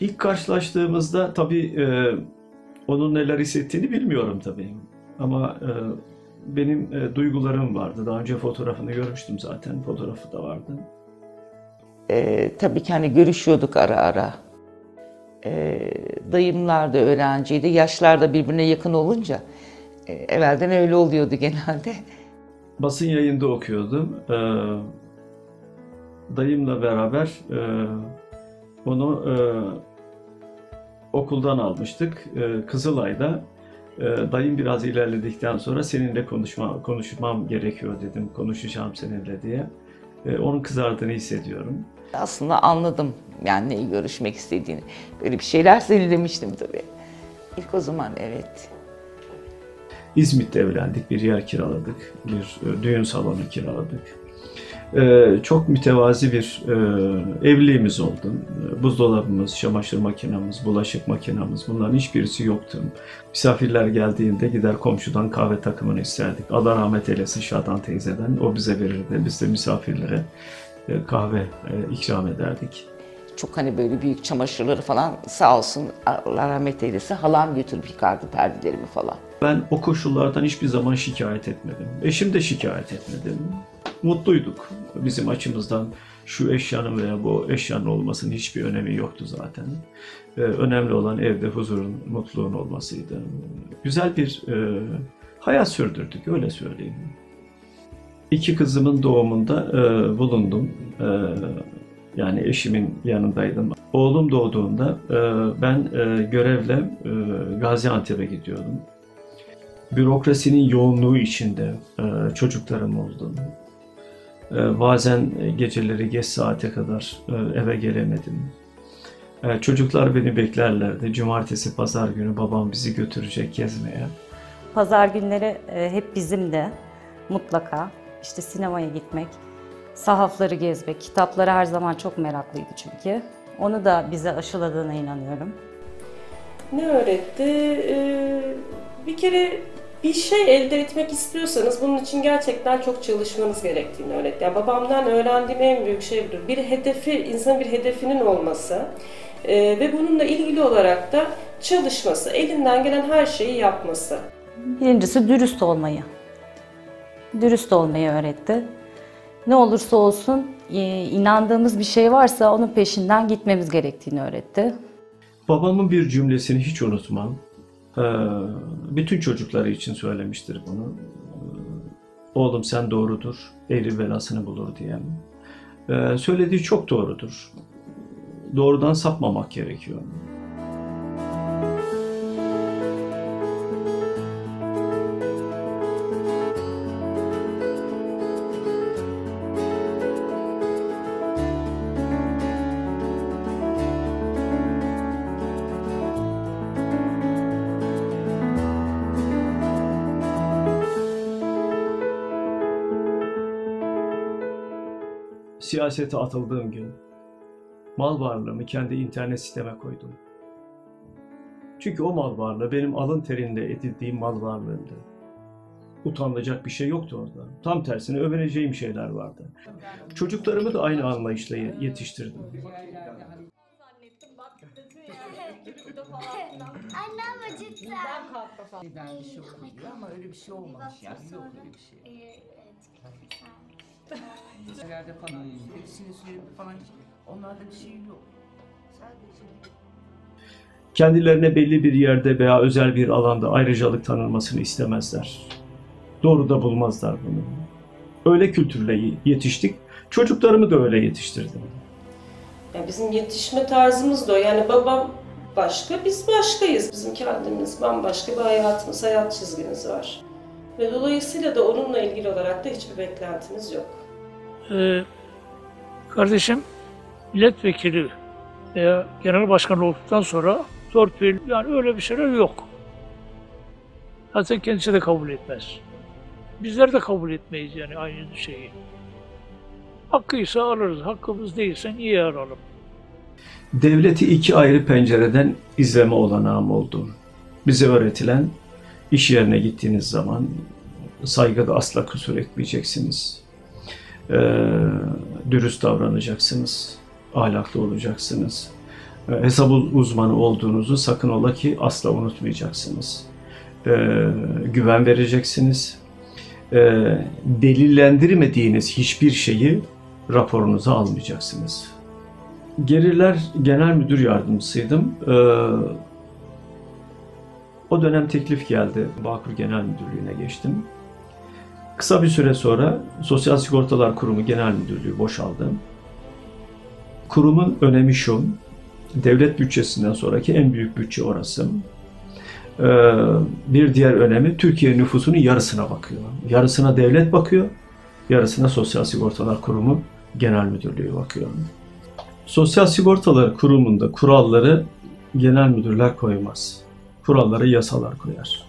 İlk karşılaştığımızda tabii e, onun neler hissettiğini bilmiyorum tabii. Ama e, benim e, duygularım vardı. Daha önce fotoğrafını görmüştüm zaten. Fotoğrafı da vardı. Ee, tabii ki hani görüşüyorduk ara ara. Ee, dayımlar da öğrenciydi. Yaşlar da birbirine yakın olunca e, evvelden öyle oluyordu genelde. Basın yayında okuyordum. E, dayımla beraber e, onu e, okuldan almıştık. E, Kızılay'da e, dayım biraz ilerledikten sonra seninle konuşma konuşmam gerekiyor dedim. Konuşacağım seninle diye. E, onun kızardığını hissediyorum. Aslında anladım yani neyi görüşmek istediğini. Böyle bir şeyler söylemiştim tabii. İlk o zaman evet. İzmit'te evlendik, bir yer kiraladık, bir e, düğün salonu kiraladık. Ee, çok mütevazi bir e, evliliğimiz oldu. E, Buzdolabımız, çamaşır makinamız, bulaşık makinamız bunların hiçbirisi yoktu. Misafirler geldiğinde gider komşudan kahve takımını isterdik. Allah rahmet eylesin Şadan teyzeden. O bize verirdi. Biz de misafirlere e, kahve e, ikram ederdik. Çok hani böyle büyük çamaşırları falan sağ olsun Allah rahmet eylesin halam götürüp yıkardı perdelerimi falan. Ben o koşullardan hiçbir zaman şikayet etmedim. Eşim de şikayet etmedi. Mutluyduk. Bizim açımızdan şu eşyanın veya bu eşyanın olmasının hiçbir önemi yoktu zaten. Ee, önemli olan evde huzurun, mutluluğun olmasıydı. Güzel bir e, hayat sürdürdük, öyle söyleyeyim. İki kızımın doğumunda e, bulundum. E, yani eşimin yanındaydım. Oğlum doğduğunda e, ben e, görevle e, Gaziantep'e gidiyordum bürokrasinin yoğunluğu içinde e, çocuklarım oldu. E, bazen geceleri geç saate kadar e, eve gelemedim. E, çocuklar beni beklerlerdi. Cumartesi, pazar günü babam bizi götürecek gezmeye. Pazar günleri e, hep bizimde mutlaka. İşte sinemaya gitmek, sahafları gezmek, kitaplara her zaman çok meraklıydı çünkü. Onu da bize aşıladığına inanıyorum. Ne öğretti? Ee, bir kere bir şey elde etmek istiyorsanız bunun için gerçekten çok çalışmanız gerektiğini öğretti. Yani babamdan öğrendiğim en büyük şey budur. Bir hedefi, insanın bir hedefinin olması ee, ve bununla ilgili olarak da çalışması, elinden gelen her şeyi yapması. Birincisi dürüst olmayı. Dürüst olmayı öğretti. Ne olursa olsun e, inandığımız bir şey varsa onun peşinden gitmemiz gerektiğini öğretti. Babamın bir cümlesini hiç unutmam. Ee, bütün çocukları için söylemiştir bunu. Ee, Oğlum sen doğrudur, eğri belasını bulur diye. Ee, söylediği çok doğrudur. Doğrudan sapmamak gerekiyor. Siyasete atıldığım gün mal varlığımı kendi internet siteme koydum. Çünkü o mal varlığı benim alın terinde edindiğim mal varlığımdı. Utanılacak bir şey yoktu orada. Tam tersine övüneceğim şeyler vardı. Çocuklarımı da aynı anlayışla ye- yetiştirdim. Annem acıktı. Ben bir şey oluyor ama öyle bir şey olmamış yani yok öyle bir şey. Yerlerde falan hepsini sürekli falan onlarda bir şey yok. Sadece Kendilerine belli bir yerde veya özel bir alanda ayrıcalık tanınmasını istemezler. Doğru da bulmazlar bunu. Öyle kültürle yetiştik. Çocuklarımı da öyle yetiştirdim. Yani bizim yetişme tarzımız da o. Yani babam başka, biz başkayız. Bizim kendimiz bambaşka bir hayatımız, hayat çizgimiz var. Ve dolayısıyla da onunla ilgili olarak da hiçbir beklentimiz yok. Ee, kardeşim milletvekili veya genel başkan olduktan sonra torpil yani öyle bir şeyler yok. Zaten kendisi de kabul etmez. Bizler de kabul etmeyiz yani aynı şeyi. Hakkıysa alırız, hakkımız değilse niye alalım? Devleti iki ayrı pencereden izleme olanağım oldu. Bize öğretilen iş yerine gittiğiniz zaman saygıda asla kusur etmeyeceksiniz. Ee, dürüst davranacaksınız, ahlaklı olacaksınız. e, hesap uzmanı olduğunuzu sakın ola ki asla unutmayacaksınız. E, güven vereceksiniz. E, delillendirmediğiniz hiçbir şeyi raporunuza almayacaksınız. Geriler Genel Müdür Yardımcısıydım. E, o dönem teklif geldi. Bağkur Genel Müdürlüğü'ne geçtim. Kısa bir süre sonra Sosyal Sigortalar Kurumu Genel Müdürlüğü boşaldı. Kurumun önemi şu, devlet bütçesinden sonraki en büyük bütçe orası. Ee, bir diğer önemi Türkiye nüfusunun yarısına bakıyor. Yarısına devlet bakıyor, yarısına Sosyal Sigortalar Kurumu Genel Müdürlüğü bakıyor. Sosyal Sigortalar Kurumu'nda kuralları genel müdürler koymaz. Kuralları yasalar koyar.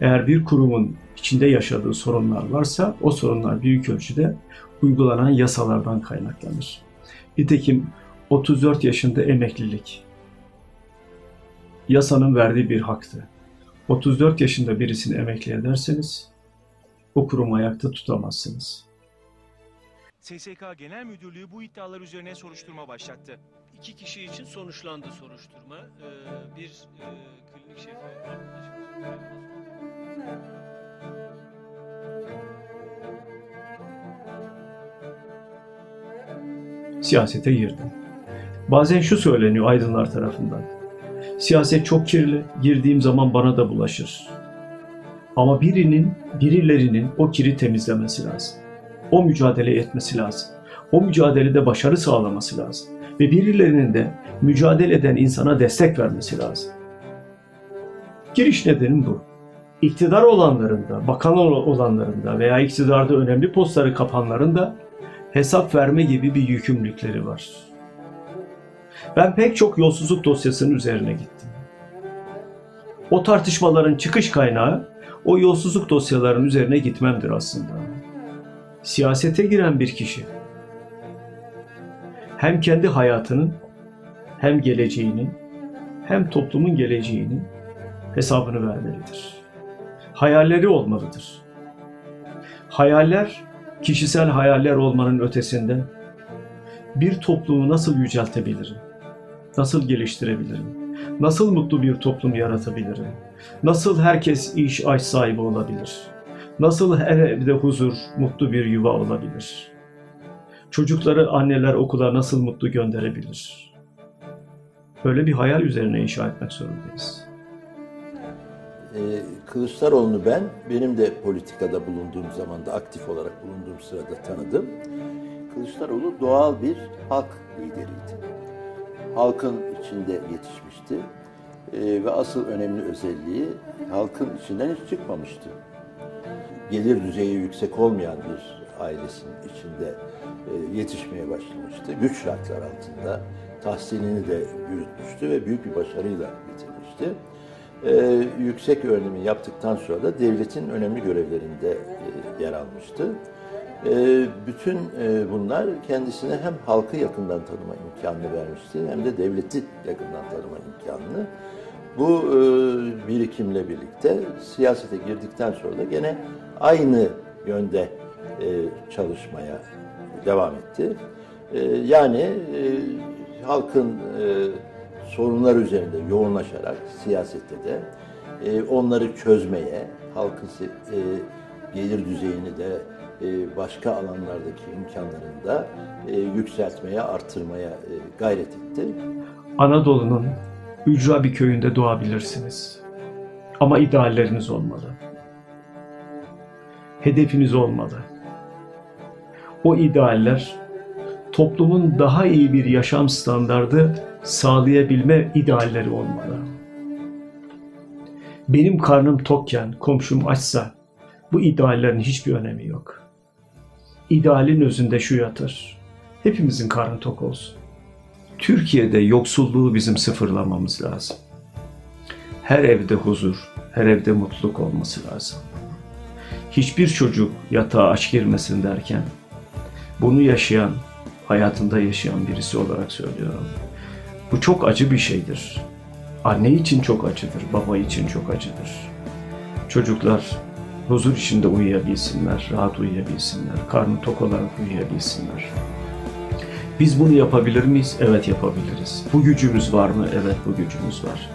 Eğer bir kurumun içinde yaşadığı sorunlar varsa o sorunlar büyük ölçüde uygulanan yasalardan kaynaklanır. Nitekim 34 yaşında emeklilik yasanın verdiği bir haktı. 34 yaşında birisini emekli ederseniz o kurumu ayakta tutamazsınız. SSK Genel Müdürlüğü bu iddialar üzerine soruşturma başlattı. İki kişi için sonuçlandı soruşturma. Ee, bir e, klinik şefi siyasete girdim. Bazen şu söyleniyor aydınlar tarafından. Siyaset çok kirli, girdiğim zaman bana da bulaşır. Ama birinin, birilerinin o kiri temizlemesi lazım. O mücadele etmesi lazım. O mücadelede başarı sağlaması lazım. Ve birilerinin de mücadele eden insana destek vermesi lazım. Giriş nedenim bu. İktidar olanların da, bakan olanların da veya iktidarda önemli postları kapanların da hesap verme gibi bir yükümlülükleri var. Ben pek çok yolsuzluk dosyasının üzerine gittim. O tartışmaların çıkış kaynağı o yolsuzluk dosyalarının üzerine gitmemdir aslında. Siyasete giren bir kişi hem kendi hayatının hem geleceğinin hem toplumun geleceğinin hesabını vermelidir. Hayalleri olmalıdır. Hayaller kişisel hayaller olmanın ötesinde bir toplumu nasıl yüceltebilirim? Nasıl geliştirebilirim? Nasıl mutlu bir toplum yaratabilirim? Nasıl herkes iş aş sahibi olabilir? Nasıl her evde huzur, mutlu bir yuva olabilir? Çocukları anneler okula nasıl mutlu gönderebilir? Böyle bir hayal üzerine inşa etmek zorundayız. Ee, Kılıçdaroğlu'nu ben, benim de politikada bulunduğum zaman da aktif olarak bulunduğum sırada tanıdım. Kılıçdaroğlu doğal bir halk lideriydi. Halkın içinde yetişmişti Ee, ve asıl önemli özelliği halkın içinden hiç çıkmamıştı. Gelir düzeyi yüksek olmayan bir ailesinin içinde e, yetişmeye başlamıştı. Güç şartlar altında tahsilini de yürütmüştü ve büyük bir başarıyla bitirmişti e, yüksek öğrenimi yaptıktan sonra da devletin önemli görevlerinde e, yer almıştı. E, bütün e, bunlar kendisine hem halkı yakından tanıma imkanını vermişti hem de devleti yakından tanıma imkanını. Bu e, birikimle birlikte siyasete girdikten sonra da gene aynı yönde e, çalışmaya devam etti. E, yani e, halkın e, sorunlar üzerinde yoğunlaşarak siyasette de e, onları çözmeye, halkın e, gelir düzeyini de e, başka alanlardaki imkanlarını da e, yükseltmeye, artırmaya e, gayret etti. Anadolu'nun ücra bir köyünde doğabilirsiniz. Ama idealleriniz olmalı. Hedefiniz olmalı. O idealler toplumun daha iyi bir yaşam standardı sağlayabilme idealleri olmalı. Benim karnım tokken komşum açsa bu ideallerin hiçbir önemi yok. İdealin özünde şu yatır. Hepimizin karnı tok olsun. Türkiye'de yoksulluğu bizim sıfırlamamız lazım. Her evde huzur, her evde mutluluk olması lazım. Hiçbir çocuk yatağa aç girmesin derken bunu yaşayan, hayatında yaşayan birisi olarak söylüyorum. Bu çok acı bir şeydir. Anne için çok acıdır, baba için çok acıdır. Çocuklar huzur içinde uyuyabilsinler, rahat uyuyabilsinler, karnı tok olarak uyuyabilsinler. Biz bunu yapabilir miyiz? Evet yapabiliriz. Bu gücümüz var mı? Evet bu gücümüz var.